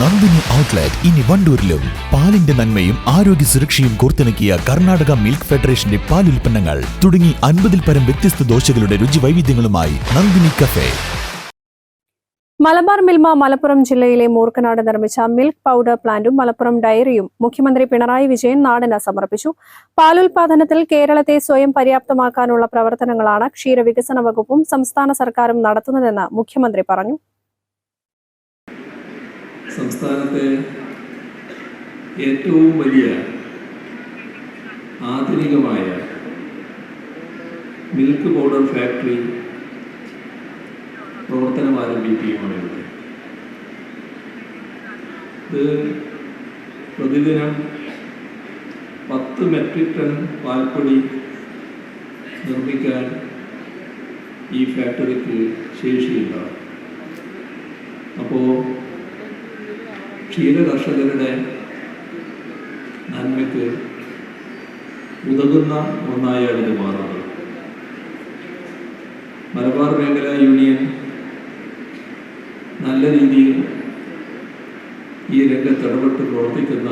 Nandini outlet ഇനി വണ്ടൂരിലും. പാലിന്റെ നന്മയും ആരോഗ്യ സുരക്ഷയും കോർത്തിണക്കിയ കർണാടക മിൽക്ക് ഫെഡറേഷന്റെ പാൽ ഉൽപ്പന്നങ്ങൾ തുടങ്ങി അൻപതിൽ പരം വ്യത്യസ്ത ദോശകളുടെ രുചി വൈവിധ്യങ്ങളുമായി നന്ദിനി കഫേ. മലബാർ മിൽമ മലപ്പുറം ജില്ലയിലെ മൂർക്കനാട് നിർമ്മിച്ച മിൽക്ക് പൗഡർ പ്ലാന്റും മലപ്പുറം ഡയറിയും മുഖ്യമന്ത്രി പിണറായി വിജയൻ നാടിന് സമർപ്പിച്ചു. പാലുൽപാദനത്തിൽ കേരളത്തെ സ്വയം പര്യാപ്തമാക്കാനുള്ള പ്രവർത്തനങ്ങളാണ് ക്ഷീരവികസന വകുപ്പും സംസ്ഥാന സർക്കാരും നടത്തുന്നതെന്ന് മുഖ്യമന്ത്രി പറഞ്ഞു. സംസ്ഥാനത്തെ ഏറ്റവും വലിയ ആധുനികമായ മിൽക്ക് പൗഡർ ഫാക്ടറി പ്രവർത്തനം ആരംഭിക്കുകയുമാണ് ഇവിടെ ഇത് പ്രതിദിനം പത്ത് മെട്രിക് ടൺ പാൽപ്പൊടി നിർമ്മിക്കാൻ ഈ ഫാക്ടറിക്ക് ശേഷിയുണ്ടാകും അപ്പോൾ ക്ഷീര കർഷകരുടെ നന്മയ്ക്ക് ഉതകുന്ന ഒന്നായാണ് ഇത് മാറുന്നത് മലബാർ മേഖല യൂണിയൻ നല്ല രീതിയിൽ ഈ രംഗത്ത് ഇടപെട്ട് പ്രവർത്തിക്കുന്ന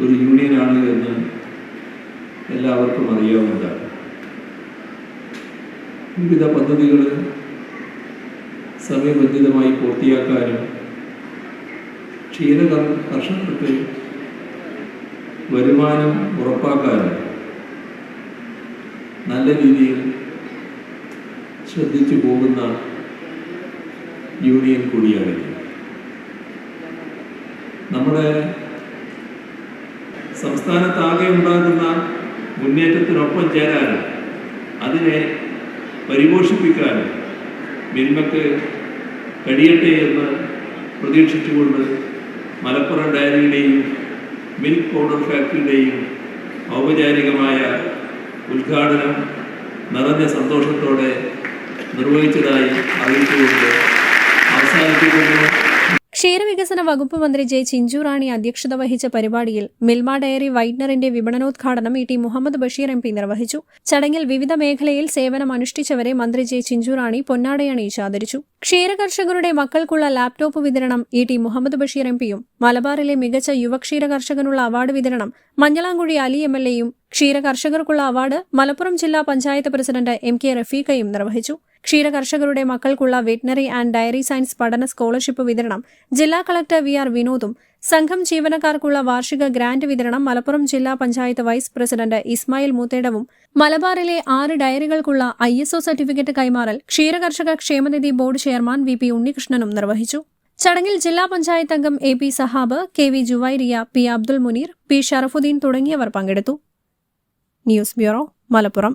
ഒരു യൂണിയനാണ് എന്ന് എല്ലാവർക്കും അറിയാവുന്നതാണ്. വിവിധ പദ്ധതികൾ സമയബന്ധിതമായി പൂർത്തിയാക്കാനും ക്ഷീര കർ- കർഷകർക്ക് വരുമാനം ഉറപ്പാക്കാനും നല്ല രീതിയിൽ ശ്രദ്ധിച്ചു പോകുന്ന യൂണിയൻ കൂടിയാണിത്. നമ്മുടെ സംസ്ഥാനത്താകെ ഉണ്ടാകുന്ന മുന്നേറ്റത്തിനൊപ്പം ചേരാനും അതിനെ പരിപോഷിപ്പിക്കാനും മിൽമക്ക് കഴിയട്ടെ എന്ന് പ്രതീക്ഷിച്ചുകൊണ്ട് മലപ്പുറം ഡയറിയുടെയും മിൽക്ക് പൗഡർ ഫാക്ടറിയുടെയും ഔപചാരികമായ ഉദ്ഘാടനം നിറഞ്ഞ സന്തോഷത്തോടെ നിർവഹിച്ചതായി അറിയിച്ചുകൊണ്ട് അവസാനിപ്പിക്കുന്നു. ക്ഷീരവികസന വകുപ്പ് മന്ത്രി ജെ ചിഞ്ചുറാണി അധ്യക്ഷത വഹിച്ച പരിപാടിയിൽ മിൽമ ഡയറി വൈറ്റ്നറിന്റെ വിപണനോദ്ഘാടനം E T Muhammad Basheer M P നിർവഹിച്ചു. ചടങ്ങിൽ വിവിധ മേഖലയിൽ സേവനം അനുഷ്ഠിച്ചവരെ മന്ത്രി ജെ ചിഞ്ചുറാണി പൊന്നാടയണിയിച്ച് ആദരിച്ചു. ക്ഷീരകർഷകരുടെ മക്കൾക്കുള്ള ലാപ്ടോപ്പ് വിതരണം E T Muhammad Basheer M പിയും മലബാറിലെ മികച്ച യുവക്ഷീര കർഷകനുള്ള അവാർഡ് വിതരണം മഞ്ഞളാംകുഴി അലി എം എൽ എയും ക്ഷീര കർഷകർക്കുള്ള അവാർഡ് മലപ്പുറം ജില്ലാ പഞ്ചായത്ത് പ്രസിഡന്റ് എം കെ റഫീഖയും നിർവഹിച്ചു. ക്ഷീര കർഷകരുടെ മക്കൾക്കുള്ള വെറ്റിനറി ആൻഡ് ഡയറി സയൻസ് പഠന സ്കോളർഷിപ്പ് വിതരണം ജില്ലാ കളക്ടർ വി ആർ വിനോദും സംഘം ജീവനക്കാർക്കുള്ള വാർഷിക ഗ്രാന്റ് വിതരണം മലപ്പുറം ജില്ലാ പഞ്ചായത്ത് വൈസ് പ്രസിഡന്റ് ഇസ്മായിൽ മൂത്തേടവും മലബാറിലെ ആറ് ഡയറികൾക്കുള്ള ഐ എസ് ഒ സർട്ടിഫിക്കറ്റ് കൈമാറൽ ക്ഷീരകർഷക ക്ഷേമനിധി ബോർഡ് ചെയർമാൻ വി പി ഉണ്ണികൃഷ്ണനും നിർവഹിച്ചു. ചടങ്ങിൽ ജില്ലാ പഞ്ചായത്ത് അംഗം A P Sahab K V Juvairiya P Abdul Muneer P Sharafuddin തുടങ്ങിയവർ പങ്കെടുത്തു. News bureau Malappuram.